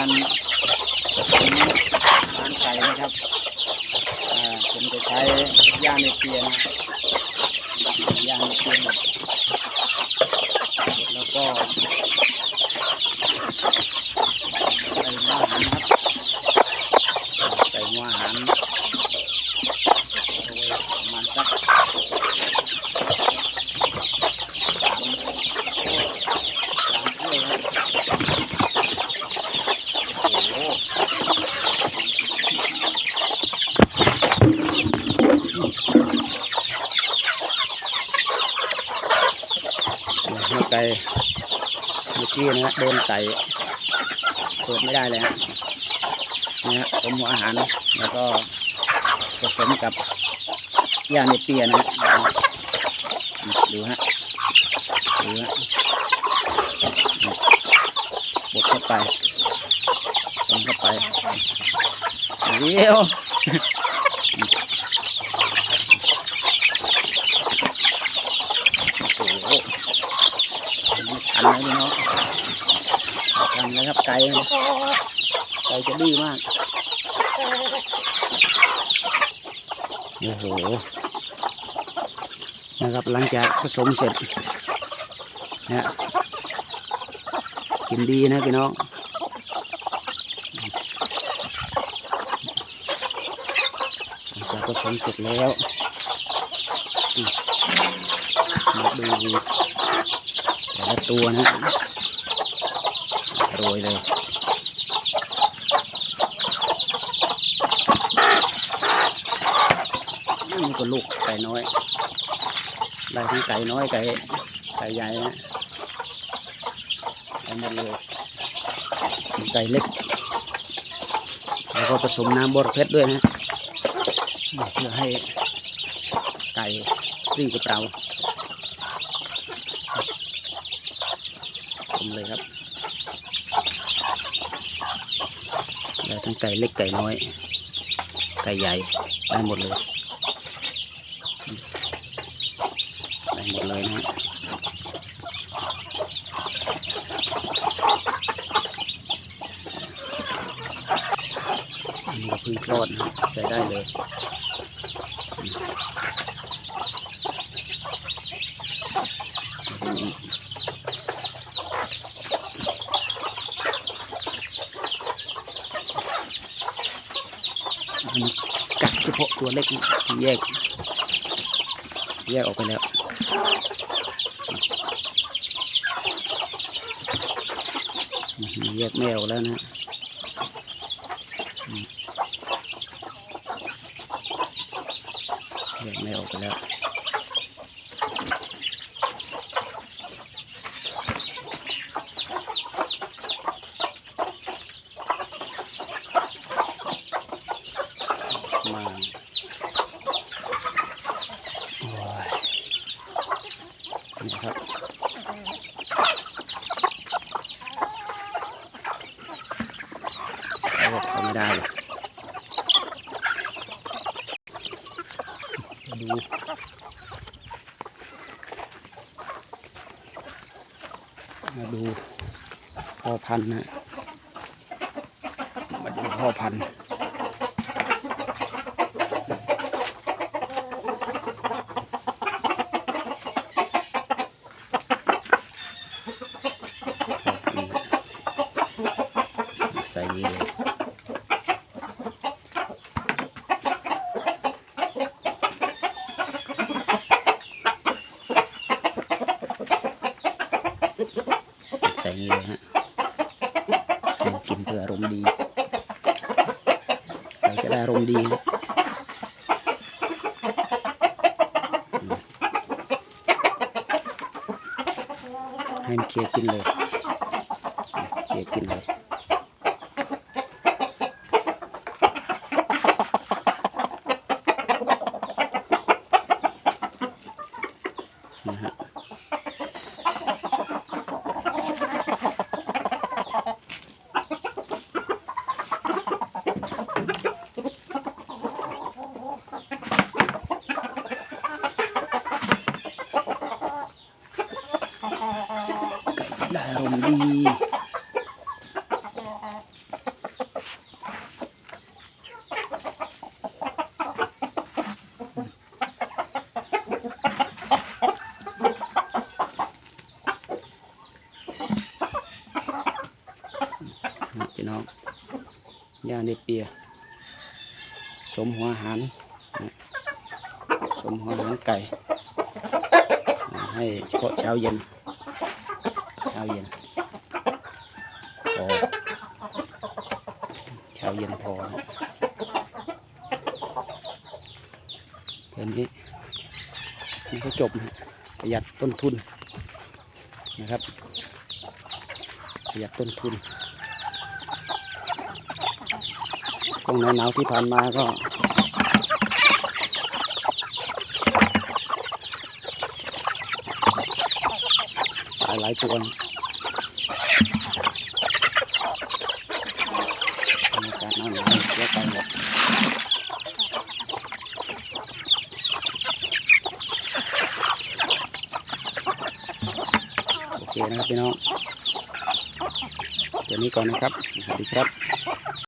การผสมอาหารไก่นะครับผมจะใช้ย่าในเตียงย่าในเตียงแล้วก็ใส่หัวอาหารครับใส่หัวอาหารเอาไว้ประมาณสักสามสามถ้วยครับโอ้โห หัวไก่ เมื่อกี้นะฮะโดนไก่เปิดไม่ได้เลยฮะนี่ฮะผมหัวอาหารแล้วก็ผสมกับยาเนเปียนะฮะดูฮะดูฮะบดเข้าไปผสมเข้าไปเดี๋ยวโอ้โห ทันเลยพี่น้องทันเลยครับไก่ไก่จะดื้อมากโอ้โหนะครับหลังจากผสมเสร็จนะฮะกินดีนะพี่น้องหลังจากผสมเสร็จแล้วมาดู ละตัวนะโรยเลยนี่ก็ลูกไก่น้อยได้ทั้งไก่น้อยไก่ไก่ใหญ่นะได้หมดเลยไก่เล็ก แล้วก็ผสมน้ำบรเพชรด้วยนะเพื่อให้ไก่รีบกระเรา ผมเลยครับได้ทั้งไก่เล็กไก่น้อย ไก่ใหญ่ได้หมดเลยได้หมดเลยนะอันนี้ก็พึ่งคลอดนะใส่ได้เลยอืมอันนี้กัดเฉพาะ ตัวเล็กนี่แยก แยกออกไปแล้วแยกแมวแล้วนะแยกแมวออกไปแล้ว มาโอ้ยนี่ครับ เอกเขาไม่ได้เลยมาดูมาดูพ่อพันธุ์นะมาดูพ่อพันธุ์ ใส่นี้เลยฮะกินเพื่ออารมณ์ดีใครจะได้อารมณ์ดีให้มันเคลียร์กินเลยเคลียร์กินเลย ดมดี พี่น้องยาในเปีย สมหัวหันสมหัวหันไก่ ให้เฉพาะเช้าเย็น เช้าเย็นพอเช้าเย็นพอนะแค่นี้นี่ก็จบประหยัดต้นทุนนะครับ ประหยัดต้นทุนช่วงหนาวที่ผ่านมาก็ายหลายตัวนะบรรยากาศหนาวหนาวเสียไปหมดโอเคนะครับพี่น้องเดี๋ยวนี้ก่อนนะครับสวัสดีครับ